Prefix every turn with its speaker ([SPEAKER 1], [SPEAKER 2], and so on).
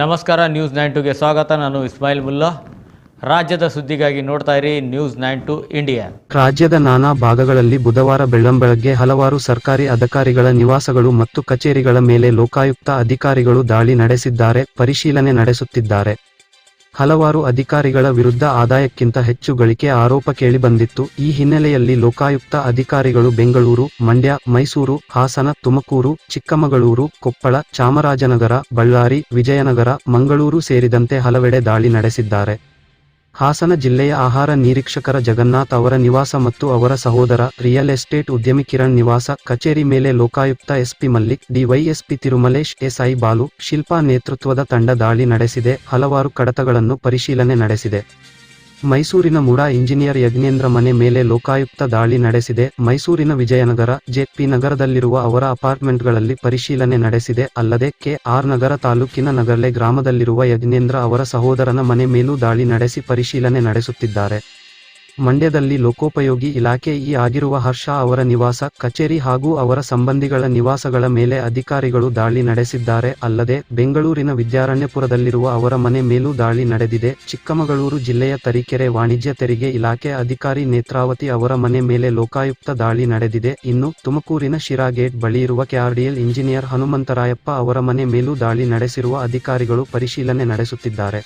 [SPEAKER 1] ನಮಸ್ಕಾರ news nine ಟುಗೆ ಸ್ವಾಗತ. ನಾನು ಇಸ್ಮಾಯಿಲ್ ಮುಲ್ಲಾ. ರಾಜ್ಯದ ಸುದ್ದಿಗಾಗಿ ನೋಡ್ತಾ ಇರಿ ನ್ಯೂಸ್ ನೈನ್ ಟು ಇಂಡಿಯಾ
[SPEAKER 2] ರಾಜ್ಯದ ನಾನಾ ಭಾಗಗಳಲ್ಲಿ ಬುಧವಾರ ಬೆಳ್ಳಂಬೆಳಗ್ಗೆ ಹಲವಾರು ಸರ್ಕಾರಿ ಅಧಿಕಾರಿಗಳ ನಿವಾಸಗಳು ಮತ್ತು ಕಚೇರಿಗಳ ಮೇಲೆ ಲೋಕಾಯುಕ್ತ ಅಧಿಕಾರಿಗಳು ದಾಳಿ ನಡೆಸಿದ್ದಾರೆ, ಪರಿಶೀಲನೆ ನಡೆಸುತ್ತಿದ್ದಾರೆ. ಹಲವಾರು ಅಧಿಕಾರಿಗಳ ವಿರುದ್ಧ ಆದಾಯಕ್ಕಿಂತ ಹೆಚ್ಚು ಗಳಿಕೆ ಆರೋಪ ಕೇಳಿಬಂದಿತ್ತು. ಈ ಹಿನ್ನೆಲೆಯಲ್ಲಿ ಲೋಕಾಯುಕ್ತ ಅಧಿಕಾರಿಗಳು ಬೆಂಗಳೂರು, ಮಂಡ್ಯ, ಮೈಸೂರು, ಹಾಸನ, ತುಮಕೂರು, ಚಿಕ್ಕಮಗಳೂರು, ಕೊಪ್ಪಳ, ಚಾಮರಾಜನಗರ, ಬಳ್ಳಾರಿ, ವಿಜಯನಗರ, ಮಂಗಳೂರು ಸೇರಿದಂತೆ ಹಲವೆಡೆ ದಾಳಿ ನಡೆಸಿದ್ದಾರೆ. ಹಾಸನ ಜಿಲ್ಲೆಯ ಆಹಾರ ನಿರೀಕ್ಷಕರ ಜಗನ್ನಾಥ್ ಅವರ ನಿವಾಸ ಮತ್ತು ಅವರ ಸಹೋದರ ರಿಯಲ್ ಎಸ್ಟೇಟ್ ಉದ್ಯಮಿ ಕಿರಣ್ ನಿವಾಸ ಕಚೇರಿ ಮೇಲೆ Lokayukta SP Mallik, DYSP Tirumalesh, SI Balu, Shilpa ನೇತೃತ್ವದ ತಂಡ ದಾಳಿ ನಡೆಸಿದೆ, ಹಲವಾರು ಕಡತಗಳನ್ನು ಪರಿಶೀಲನೆ ನಡೆಸಿದೆ. ಮೈಸೂರಿನ ಮುಡಾ ಇಂಜಿನಿಯರ್ ಯಜ್ಞೇಂದ್ರ ಮನೆ ಮೇಲೆ ಲೋಕಾಯುಕ್ತ ದಾಳಿ ನಡೆಸಿದೆ. ಮೈಸೂರಿನ ವಿಜಯನಗರ ಜೆಪಿ ನಗರದಲ್ಲಿರುವ ಅವರ ಅಪಾರ್ಟ್ಮೆಂಟ್ಗಳಲ್ಲಿ ಪರಿಶೀಲನೆ ನಡೆಸಿದೆ. ಅಲ್ಲದೆ ಕೆಆರ್ ನಗರ ತಾಲೂಕಿನ ನಗರ್ಲೆ ಗ್ರಾಮದಲ್ಲಿರುವ ಯಜ್ಞೇಂದ್ರ ಅವರ ಸಹೋದರನ ಮನೆ ಮೇಲೂ ದಾಳಿ ನಡೆಸಿ ಪರಿಶೀಲನೆ ನಡೆಸುತ್ತಿದ್ದಾರೆ. ಮಂಡ್ಯದಲ್ಲಿ ಲೋಕೋಪಯೋಗಿ ಇಲಾಖೆ ಈ ಆಗಿರುವ ಹರ್ಷ ಅವರ ನಿವಾಸ, ಕಚೇರಿ ಹಾಗೂ ಅವರ ಸಂಬಂಧಿಗಳ ನಿವಾಸಗಳ ಮೇಲೆ ಅಧಿಕಾರಿಗಳು ದಾಳಿ ನಡೆಸಿದ್ದಾರೆ. ಅಲ್ಲದೆ, ಬೆಂಗಳೂರಿನ ವಿದ್ಯಾರಣ್ಯಪುರದಲ್ಲಿರುವ ಅವರ ಮನೆ ಮೇಲೂ ದಾಳಿ ನಡೆದಿದೆ. ಚಿಕ್ಕಮಗಳೂರು ಜಿಲ್ಲೆಯ ತರೀಕೆರೆ ವಾಣಿಜ್ಯ ತೆರಿಗೆ ಇಲಾಖೆ ಅಧಿಕಾರಿ ನೇತ್ರಾವತಿ ಅವರ ಮನೆ ಮೇಲೆ ಲೋಕಾಯುಕ್ತ ದಾಳಿ ನಡೆದಿದೆ. ಇನ್ನು, ತುಮಕೂರಿನ ಶಿರಾ ಗೇಟ್ ಬಳಿ ಇರುವ ಕೆಆರ್ಡಿಎಲ್ ಇಂಜಿನಿಯರ್ ಹನುಮಂತರಾಯಪ್ಪ ಅವರ ಮನೆ ಮೇಲೂ ದಾಳಿ ನಡೆಸಿರುವ ಅಧಿಕಾರಿಗಳು ಪರಿಶೀಲನೆ ನಡೆಸುತ್ತಿದ್ದಾರೆ.